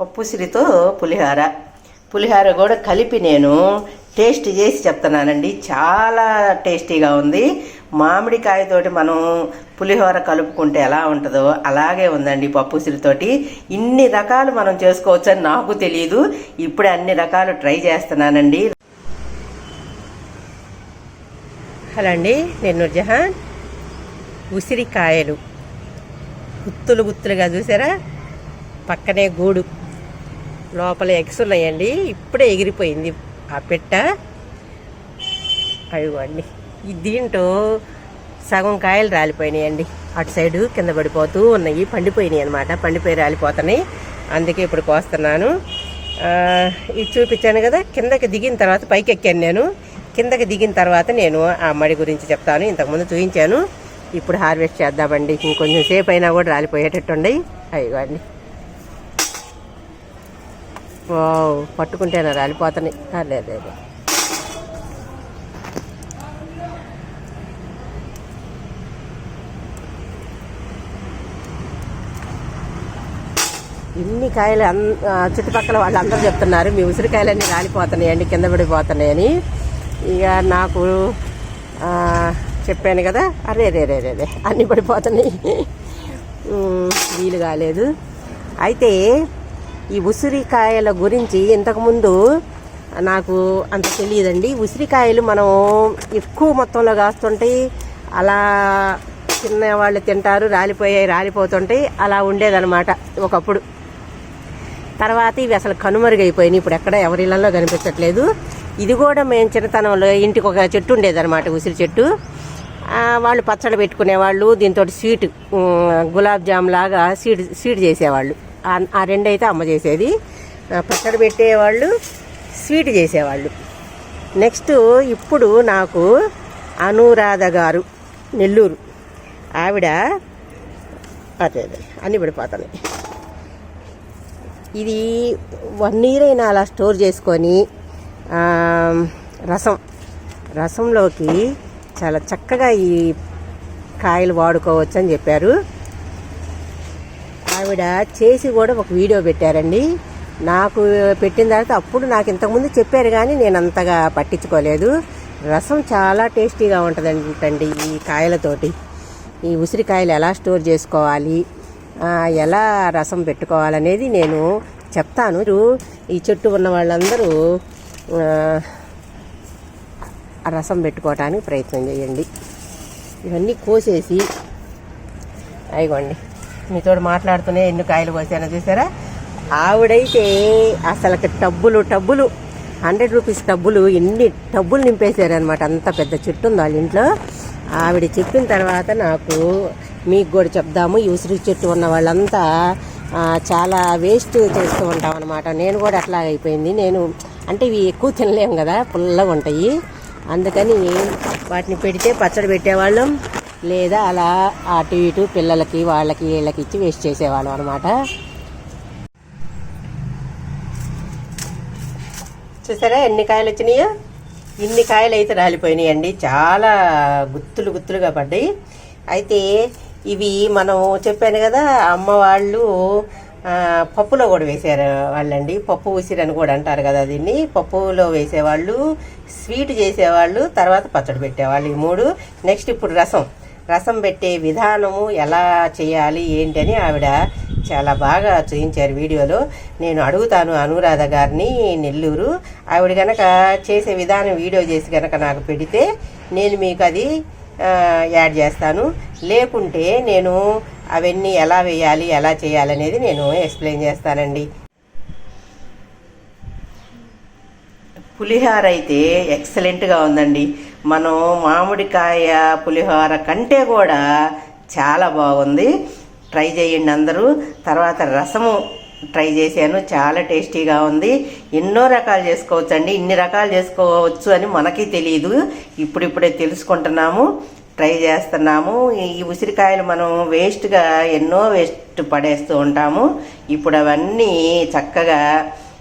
పప్పుసిరితో పులిహార. పులిహార కూడా కలిపి నేను టేస్ట్ చేసి చెప్తున్నానండి. చాలా టేస్టీగా ఉంది. మామిడికాయతోటి మనం పులిహోర కలుపుకుంటే ఎలా ఉంటుందో అలాగే ఉందండి పప్పుసిరితోటి ఇన్ని రకాలు మనం చేసుకోవచ్చని నాకు తెలియదు ఇప్పుడే అన్ని రకాలు ట్రై చేస్తున్నానండి. హలో అండి నేను నూర్జహాన్. ఉసిరికాయలు. గుత్తులు గుత్తులుగా చూసారా? పక్కనే గూడు. లోపల ఎగ్స్ ఉన్నాయండి. ఇప్పుడే ఎగిరిపోయింది ఆ పెట్ట. అదిగోండి దీంట్లో సగం కాయలు రాలిపోయినాయండి. అటు సైడు కింద పడిపోతూ ఉన్నాయి. పండిపోయినాయి అనమాట పండిపోయి రాలిపోతున్నాయి. అందుకే ఇప్పుడు కోస్తున్నాను. ఇది చూపించాను కదా. కిందకి దిగిన తర్వాత పైకి ఎక్కాను నేను. కిందకి దిగిన తర్వాత నేను ఆ మడి గురించి చెప్తాను. ఇంతకుముందు చూపించాను ఇప్పుడు హార్వెస్ట్ చేద్దామండి. ఇంకొంచెం సేపు అయినా కూడా రాలిపోయేటట్టుండి అయ్యండి. వావ్ పట్టుకుంటేనా రాలిపోతున్నాయి. ఆ, లేదు ఇన్ని కాయలు అన్ చుట్టుపక్కల వాళ్ళందరూ చెప్తున్నారు మీ ఉసిరికాయలన్నీ రాలిపోతున్నాయండి కింద పడిపోతున్నాయని ఇక నాకు చెప్పాను కదా అరే రే రే రే అన్నీ పడిపోతున్నాయి. వీలు కాలేదు. అయితే ఈ ఉసిరికాయల గురించి ఇంతకుముందు నాకు అంత తెలియదండి. ఉసిరికాయలు మనం ఎక్కువ మొత్తంలో కాస్తుంటాయి అలా చిన్న వాళ్ళు తింటారు రాలిపోయాయి రాలిపోతుంటాయి అలా ఉండేదన్నమాట ఒకప్పుడు. తర్వాత ఇవి అసలు కనుమరుగైపోయినాయి. ఇప్పుడు ఎక్కడ ఎవరి కనిపించట్లేదు. ఇది కూడా మేము చిన్నతనంలో ఇంటికి ఒక చెట్టు ఉండేదన్నమాట ఉసిరి చెట్టు. వాళ్ళు పచ్చడి పెట్టుకునేవాళ్ళు దీంతో స్వీట్ గులాబ్ జామ్ లాగా స్వీట్ స్వీట్ చేసేవాళ్ళు. ఆ- రెండు అయితే అమ్మ చేసేది. పచ్చడి పెట్టేవాళ్ళు స్వీట్ చేసేవాళ్ళు. నెక్స్ట్ ఇప్పుడు నాకు అనురాధ గారు నెల్లూరు. ఆవిడ అదే అదే అన్నీ పడిపోతాను ఇది వన్ ఇయర్ అయినా అలా స్టోర్ చేసుకొని రసం రసంలోకి చాలా చక్కగా ఈ కాయలు వాడుకోవచ్చు అని చెప్పారు. ఆవిడ చేసి కూడా ఒక వీడియో పెట్టారండి. నాకు పెట్టిన తర్వాత అప్పుడు నాకు ఇంతకుముందు చెప్పారు కానీ నేను అంతగా పట్టించుకోలేదు. రసం చాలా టేస్టీగా ఉంటుందంటండి ఈ కాయలతోటి. ఈ ఉసిరికాయలు ఎలా స్టోర్ చేసుకోవాలి ఎలా రసం పెట్టుకోవాలనేది నేను చెప్తాను. ఈ చెట్టు ఉన్న వాళ్ళందరూ రసం పెట్టుకోవటానికి ప్రయత్నం చేయండి. ఇవన్నీ కోసేసి అయిగోండి మీతో మాట్లాడుతూనే ఎన్ని కాయలు కోసానో చూసారా? ఆవిడైతే అసలు టబ్బులు టబ్బులు. హండ్రెడ్ రూపీస్ టబ్బులు ఎన్ని టబ్బులు నింపేశారనమాట అంత పెద్ద చెట్టు ఉంది వాళ్ళ ఇంట్లో. ఆవిడ చెప్పిన తర్వాత నాకు మీకు కూడా చెప్దాము ఈ ఉసిరి చెట్టు ఉన్న వాళ్ళంతా చాలా వేస్ట్ చేస్తూ ఉంటాం అనమాట నేను కూడా అట్లా అయిపోయింది. నేను అంటే ఇవి ఎక్కువ తినలేము కదా పుల్లగా ఉంటాయి. అందుకని వాటిని పెడితే పచ్చడి పెట్టేవాళ్ళం. లేదా అలా అటు ఇటు పిల్లలకి వాళ్ళకి వీళ్ళకి ఇచ్చి వేస్ట్ చేసేవాళ్ళం అనమాట చూసారా ఎన్ని కాయలు వచ్చినాయో? ఇన్ని కాయలు అయితే రాలిపోయినాయండి. చాలా గుత్తులు గుత్తులుగా పడ్డాయి. అయితే ఇవి మనం చెప్పాను కదా అమ్మ వాళ్ళు పప్పులో కూడా వేసారు వాళ్ళండి. పప్పు ఉసిరని కూడా అంటారు కదా దీన్ని. పప్పులో వేసేవాళ్ళు స్వీట్ చేసేవాళ్ళు తర్వాత పచ్చడి పెట్టేవాళ్ళు ఈ మూడు. నెక్స్ట్ ఇప్పుడు రసం. రసం పెట్టే విధానము ఎలా చేయాలి ఏంటని ఆవిడ చాలా బాగా చూపించారు వీడియోలో. నేను అడుగుతాను అనురాధ గారిని నెల్లూరు. ఆవిడ కనుక చేసే విధానం వీడియో చేసి కనుక నాకు పెడితే నేను మీకు అది యాడ్ చేస్తాను. లేకుంటే నేను అవన్నీ ఎలా వేయాలి ఎలా చేయాలనేది నేను ఎక్స్ప్లెయిన్ చేస్తానండి. పులిహోర అయితే ఎక్సలెంట్గా ఉందండి. మనం మామిడికాయ పులిహోర కంటే కూడా చాలా బాగుంది. ట్రై చేయండి అందరూ. తర్వాత రసము ట్రై చేశాను. చాలా టేస్టీగా ఉంది. ఎన్నో రకాలు చేసుకోవచ్చు అండి ఇన్ని రకాలు చేసుకోవచ్చు అని మనకి తెలియదు ఇప్పుడిప్పుడే తెలుసుకుంటున్నాము. ట్రై చేస్తున్నాము. ఈ ఉసిరికాయలు మనం వేస్ట్గా ఎన్నో వేస్ట్ పడేస్తూ ఉంటాము. ఇప్పుడు అవన్నీ చక్కగా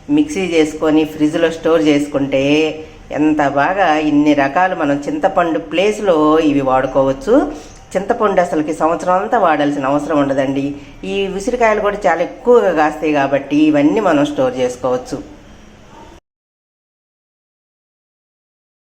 మిక్సీ చేసుకొని ఫ్రిడ్జ్లో స్టోర్ చేసుకుంటే ఎంత బాగా ఇన్ని రకాలు మనం చింతపండు ప్లేస్లో ఇవి వాడుకోవచ్చు. చింతపండు అసలుకి సంవత్సరం అంతా వాడాల్సిన అవసరం ఉండదండి. ఈ ఉసిరికాయలు కూడా చాలా ఎక్కువగా కాస్తాయి కాబట్టి ఇవన్నీ మనం స్టోర్ చేసుకోవచ్చు.